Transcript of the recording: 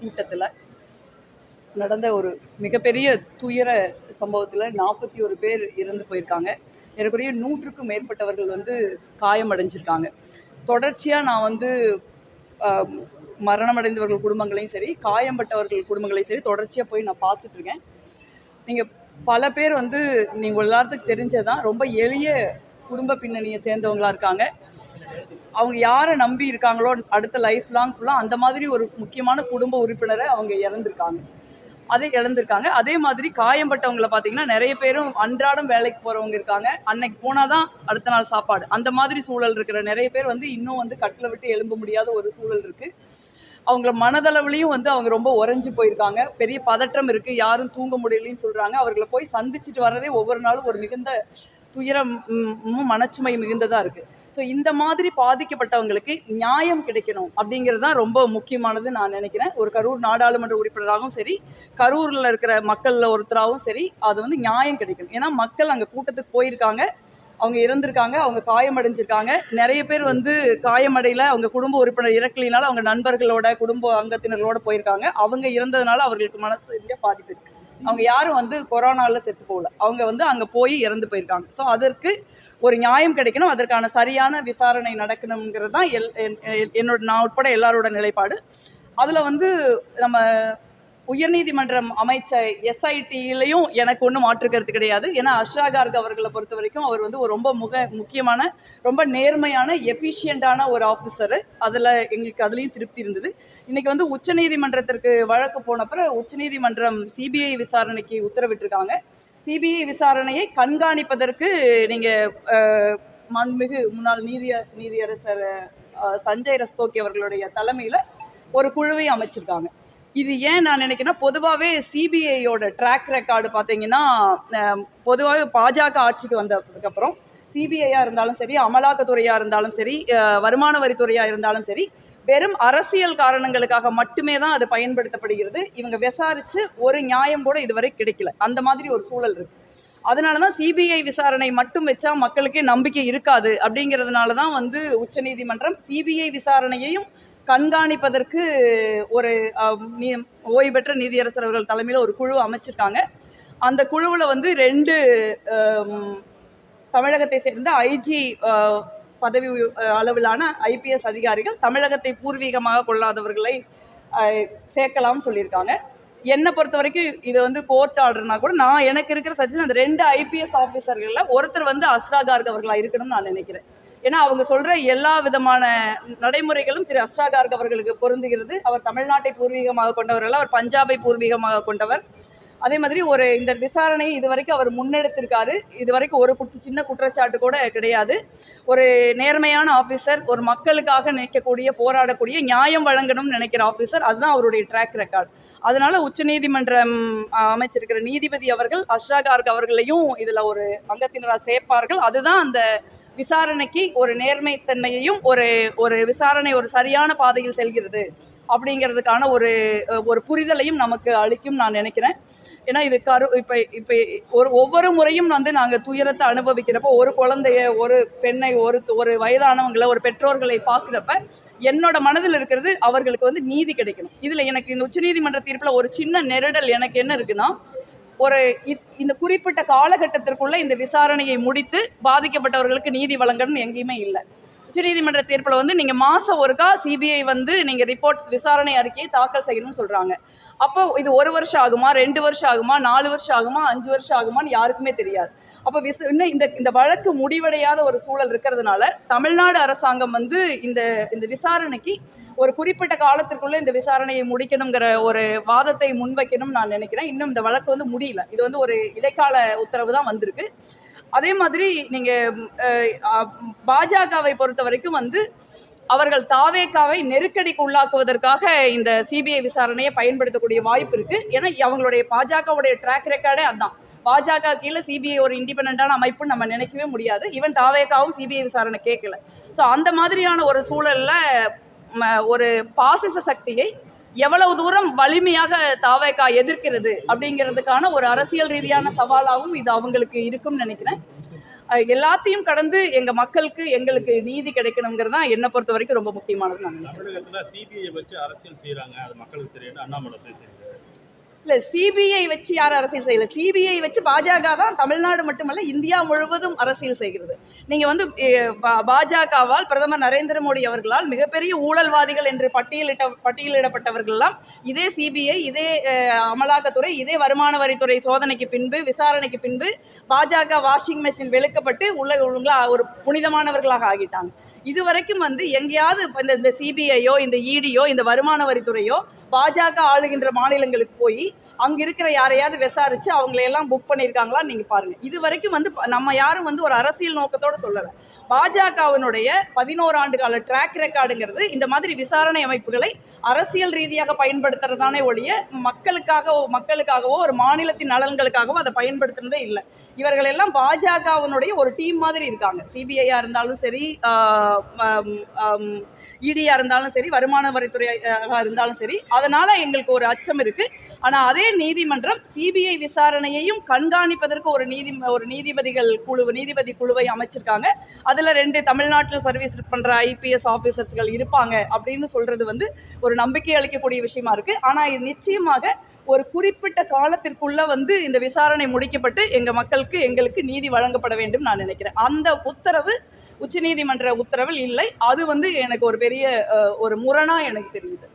கூட்டத்தில் நடந்த ஒரு மிகப்பெரிய துயர சம்பவத்தில் நாற்பத்தி ஒரு பேர் இறந்து போயிருக்காங்க. ஏறக்குறைய நூற்றுக்கும் மேற்பட்டவர்கள் வந்து காயமடைஞ்சிருக்காங்க. தொடர்ச்சியாக நான் வந்து மரணமடைந்தவர்கள் குடும்பங்களையும் சரி காயம்பட்டவர்கள் குடும்பங்களையும் சரி தொடர்ச்சியாக போய் நான் பார்த்துட்ருக்கேன். நீங்கள் பல பேர் வந்து நீங்கள் எல்லாத்துக்கும் தெரிஞ்சதான் ரொம்ப எளிய குடும்ப பின்னணியை சேர்ந்தவங்களா இருக்காங்க. அவங்க யாரை நம்பி இருக்காங்களோ அடுத்த லைஃப் லாங் ஃபுல்லாக அந்த மாதிரி ஒரு முக்கியமான குடும்ப உறுப்பினரை அவங்க இறந்துருக்காங்க. அதை இழந்திருக்காங்க. அதே மாதிரி காயம்பட்டவங்கள பார்த்தீங்கன்னா நிறைய பேரும் அன்றாடம் வேலைக்கு போகிறவங்க இருக்காங்க. அன்னைக்கு போனால் தான் அடுத்த நாள் சாப்பாடு. அந்த மாதிரி சூழல் இருக்கிற நிறைய பேர் வந்து இன்னும் வந்து கட்டில் விட்டு எழும்ப முடியாத ஒரு சூழல் இருக்குது அவங்கள மனதளவுலையும் வந்து அவங்க ரொம்ப உறைஞ்சு போயிருக்காங்க. பெரிய பதற்றம் இருக்குது யாரும் தூங்க முடியலன்னு சொல்கிறாங்க அவர்களை போய் சந்திச்சுட்டு வர்றதே ஒவ்வொரு நாளும் ஒரு மிகுந்த துயரமும் மனச்சுமை மிகுந்ததாக இருக்குது ஸோ இந்த மாதிரி பாதிக்கப்பட்டவங்களுக்கு நியாயம் கிடைக்கணும் அப்படிங்கிறது தான் ரொம்ப முக்கியமானது நான் நினைக்கிறேன். ஒரு கரூர் நாடாளுமன்ற உறுப்பினராகவும் சரி கரூரில் இருக்கிற மக்களில் ஒருத்தராகவும் சரி அது வந்து நியாயம் கிடைக்கணும். ஏன்னா மக்கள் அங்கே கூட்டத்துக்கு போயிருக்காங்க. அவங்க இறந்திருக்காங்க அவங்க காயமடைஞ்சிருக்காங்க. நிறைய பேர் வந்து காயமடையில் அவங்க குடும்ப உறுப்பினர் இறக்கலினால அவங்க நண்பர்களோட குடும்ப அங்கத்தினர்களோட போயிருக்காங்க. அவங்க இறந்ததுனால அவர்களுக்கு மனசு இங்கே பாதிப்பு இருக்கு. அவங்க யாரும் வந்து கொரோனாவில் செத்து போகல. அவங்க வந்து அங்கே போய் இறந்து போயிருக்காங்க. ஸோ அதற்கு ஒரு நியாயம் கிடைக்கணும் அதற்கான சரியான விசாரணை நடக்கணுங்கிறது தான் எல் என்- என்னோட நான் உட்பட எல்லாரோட நிலைப்பாடு. அதில் வந்து நம்ம உயர்நீதிமன்றம் அமைச்ச எஸ்ஐடியிலையும் எனக்கு ஒன்றும் மாற்றுக்கிறது கிடையாது. ஏன்னா அஷ்ரா கார்க் அவர்களை பொறுத்த வரைக்கும் அவர் வந்து ஒரு ரொம்ப முக முக்கியமான ரொம்ப நேர்மையான எஃபிஷியண்டான ஒரு ஆஃபீஸரு அதில் எங்களுக்கு அதுலேயும் திருப்தி இருந்தது. இன்னைக்கு வந்து உச்சநீதிமன்றத்திற்கு வழக்கு போனப்பற உச்சநீதிமன்றம் சிபிஐ விசாரணைக்கு உத்தரவிட்டிருக்காங்க. சிபிஐ விசாரணையை கண்காணிப்பதற்கு நீங்கள் மண்மிகு முன்னாள் நீதிய நீதியரசர் சஞ்சய் ரஸ்தோக்கி அவர்களுடைய தலைமையில் ஒரு குழுவை அமைச்சிருக்காங்க. இது ஏன் நான் நினைக்கிறேன்னா பொதுவாகவே சிபிஐயோட ட்ராக் ரெக்கார்டு பார்த்தீங்கன்னா பொதுவாகவே பாஜக ஆட்சிக்கு வந்ததுக்கப்புறம் சிபிஐயாக இருந்தாலும் சரி அமலாக்கத்துறையாக இருந்தாலும் சரி வருமான வரித்துறையாக இருந்தாலும் சரி வெறும் அரசியல் காரணங்களுக்காக மட்டுமே தான் அது பயன்படுத்தப்படுகிறது. இவங்க விசாரித்து ஒரு நியாயம் கூட இதுவரை கிடைக்கல. அந்த மாதிரி ஒரு சூழல் இருக்கு. அதனால தான் சிபிஐ விசாரணை மட்டும் வச்சா மக்களுக்கே நம்பிக்கை இருக்காது. அப்படிங்கிறதுனால தான் வந்து உச்சநீதிமன்றம் சிபிஐ விசாரணையையும் கண்காணிப்பதற்கு ஒரு நீ- ஓய்வு பெற்ற நீதியரசர் அவர்கள் தலைமையில் ஒரு குழு அமைச்சிருக்காங்க. அந்த குழுவில் வந்து ரெண்டு தமிழகத்தை சேர்ந்த ஐஜி பதவி அளவிலான ஐபிஎஸ் அதிகாரிகள் தமிழகத்தை பூர்வீகமாக கொள்ளாதவர்களை சேர்க்கலாம்னு சொல்லியிருக்காங்க. என்னை பொறுத்த வரைக்கும் இது வந்து கோர்ட் ஆர்டர்னா கூட நான் எனக்கு இருக்கிற சச்சின் அந்த ரெண்டு ஐபிஎஸ் ஆஃபீஸர்களில் ஒருத்தர் வந்து அஸ்ரா கார்க் அவர்களாக இருக்கணும்னு நான் நினைக்கிறேன். ஏன்னா அவங்க சொல்ற எல்லா விதமான நடைமுறைகளும் திரு அஸ்ரா கார்க் அவர்களுக்கு பொருந்துகிறது. அவர் தமிழ்நாட்டை பூர்வீகமாக கொண்டவர் அல்ல அவர் பஞ்சாபை பூர்வீகமாக கொண்டவர். அதே மாதிரி ஒரு இந்த விசாரணையை இதுவரைக்கும் அவர் முன்னெடுத்திருக்காரு. இதுவரைக்கும் ஒரு குற்ற சின்ன குற்றச்சாட்டு கூட கிடையாது. ஒரு நேர்மையான ஆஃபீஸர் ஒரு மக்களுக்காக நிற்கக்கூடிய போராடக்கூடிய நியாயம் வழங்கணும்னு நினைக்கிற ஆஃபீஸர் அதுதான் அவருடைய ட்ராக் ரெக்கார்ட் அதனால உச்சநீதிமன்றம் அமைச்சிருக்கிற நீதிபதி அவர்கள் அஷ்ரா கார்க் அவர்களையும் இதில் ஒரு அங்கத்தினராக சேர்ப்பார்கள். அதுதான் அந்த விசாரணைக்கு ஒரு நேர்மைத்தன்மையையும் ஒரு ஒரு விசாரணை ஒரு சரியான பாதையில் செல்கிறது. அப்படிங்கிறதுக்கான ஒரு ஒரு புரிதலையும் நமக்கு அளிக்கும் நான் நினைக்கிறேன். ஏன்னா இது கரு இப்போ இப்போ ஒரு ஒவ்வொரு முறையும் வந்து நாங்கள் துயரத்தை அனுபவிக்கிறப்போ ஒரு குழந்தைய ஒரு பெண்ணை ஒரு ஒரு வயதானவங்களை ஒரு பெற்றோர்களை பார்க்குறப்ப என்னோட மனதில் இருக்கிறது அவர்களுக்கு வந்து நீதி கிடைக்கணும். இதில் எனக்கு இந்த உச்சநீதிமன்ற தீர்ப்பில் ஒரு சின்ன நெருடல் எனக்கு என்ன இருக்குன்னா ஒரு இ- இந்த குறிப்பிட்ட காலகட்டத்திற்குள்ள இந்த விசாரணையை முடித்து பாதிக்கப்பட்டவர்களுக்கு நீதி வழங்கணும்னு எங்கேயுமே இல்லை. உச்சநீதிமன்ற தீர்ப்பில் வந்து நீங்கள் மாதம் ஒருக்கா சிபிஐ வந்து நீங்கள் ரிப்போர்ட் விசாரணை அறிக்கையை தாக்கல் செய்யணும்னு சொல்கிறாங்க அப்போ இது ஒரு வருஷம் ஆகுமா ரெண்டு வருஷம் ஆகுமா நாலு வருஷம் ஆகுமா அஞ்சு வருஷம் ஆகுமான்னு யாருக்குமே தெரியாது. அப்போ விச இன்னும் இந்த இந்த வழக்கு முடிவடையாத ஒரு சூழல் இருக்கிறதுனால தமிழ்நாடு அரசாங்கம் வந்து இந்த இந்த விசாரணைக்கு ஒரு குறிப்பிட்ட காலத்திற்குள்ளே இந்த விசாரணையை முடிக்கணுங்கிற ஒரு வாதத்தை முன்வைக்கணும்னு நான் நினைக்கிறேன். இன்னும் இந்த வழக்கு வந்து முடியல. இது வந்து ஒரு இடைக்கால உத்தரவு தான் வந்திருக்கு. அதே மாதிரி நீங்கள் பாஜகவை பொறுத்த வரைக்கும் வந்து அவர்கள் தாவேக்காவை நெருக்கடிக்கு உள்ளாக்குவதற்காக இந்த சிபிஐ விசாரணையை பயன்படுத்தக்கூடிய வாய்ப்பு இருக்குது ஏன்னா அவங்களுடைய பாஜகவுடைய ட்ராக் ரெக்கார்டே அதுதான் பாஜக கீழே சிபிஐ ஒரு இண்டிபெண்டான அமைப்புன்னு நம்ம நினைக்கவே முடியாது. ஈவன் தாவேக்காவும் சிபிஐ விசாரணை கேட்கல. ஸோ அந்த மாதிரியான ஒரு சூழலில் ம, ஒரு பாசிச சக்தியை எவ்வளவு தூரம் வலிமையாக தாவேக்கா எதிர்க்கிறது அப்படிங்கிறதுக்கான ஒரு அரசியல் ரீதியான சவாலாகவும் இது அவங்களுக்கு இருக்கும்னு நினைக்கிறேன். எல்லாத்தையும் கடந்து எங்க மக்களுக்கு எங்களுக்கு நீதி கிடைக்கணுங்கிறது தான் என்னை பொறுத்த வரைக்கும் ரொம்ப முக்கியமானது நான் நினைக்கிறேன். இல்ல சிபிஐ வச்சு யாரும் அரசியல் செய்யல? சிபிஐ வச்சு பாஜக தான் தமிழ்நாடு மட்டுமல்ல இந்தியா முழுவதும் அரசியல் செய்கிறது. நீங்க வந்து பா- பாஜகவால் பிரதமர் நரேந்திர மோடி அவர்களால் மிகப்பெரிய ஊழல்வாதிகள் என்று பட்டியலிட்ட பட்டியலிடப்பட்டவர்கள் எல்லாம் இதே சிபிஐ இதே அமலாக்கத்துறை இதே வருமான வரித்துறை சோதனைக்கு பின்பு விசாரணைக்கு பின்பு பாஜக வாஷிங் மெஷின் வெளுக்கப்பட்டு உள்ள ஒழுங்கா ஒரு புனிதமானவர்களாக ஆகிட்டாங்க. இது வரைக்கும் வந்து எங்கேயாவது இந்த இந்த சிபிஐயோ இந்த இடியோ இந்த வருமான வரித்துறையோ பாஜக ஆளுகின்ற மாநிலங்களுக்கு போய் அங்க இருக்கிற யாரையாவது விசாரிச்சு அவங்களையெல்லாம் புக் பண்ணியிருக்காங்களான்னு நீங்க பாருங்க. இது வரைக்கும் வந்து நம்ம யாரும் வந்து ஒரு அரசியல் நோக்கத்தோட சொல்லல. பாஜகவினுடைய பதினோரு ஆண்டு கால ட்ராக் ரெக்கார்டுங்கிறது இந்த மாதிரி விசாரணை அமைப்புகளை அரசியல் ரீதியாக பயன்படுத்துறதானே ஒழிய மக்களுக்காகவோ மக்களுக்காகவோ ஒரு மாநிலத்தின் நலன்களுக்காகவோ அதை பயன்படுத்துனதே இல்லை. இவர்கள் எல்லாம் பாஜகவினுடைய ஒரு டீம் மாதிரி இருக்காங்க. சிபிஐயா இருந்தாலும் சரி இடியா இருந்தாலும் சரி வருமான வரித்துறையாக இருந்தாலும் சரி அதனால எங்களுக்கு ஒரு அச்சம் இருக்கு. ஆனால் அதே நீதிமன்றம் சிபிஐ விசாரணையையும் கண்காணிப்பதற்கு ஒரு நீதி ஒரு நீதிபதிகள் குழு நீதிபதி குழுவை அமைச்சிருக்காங்க. அதில் ரெண்டு தமிழ்நாட்டில் சர்வீஸ் பண்ணுற ஐபிஎஸ் ஆஃபீஸர்ஸ்கள் இருப்பாங்க அப்படின்னு சொல்கிறது வந்து ஒரு நம்பிக்கை அளிக்கக்கூடிய விஷயமா இருக்குது ஆனால் இது நிச்சயமாக ஒரு குறிப்பிட்ட காலத்திற்குள்ள வந்து இந்த விசாரணை முடிக்கப்பட்டு எங்கள் மக்களுக்கு எங்களுக்கு நீதி வழங்கப்பட வேண்டும் நான் நினைக்கிறேன். அந்த உத்தரவு உச்சநீதிமன்ற உத்தரவில் இல்லை. அது வந்து எனக்கு ஒரு பெரிய ஒரு முரணா எனக்கு தெரியுது.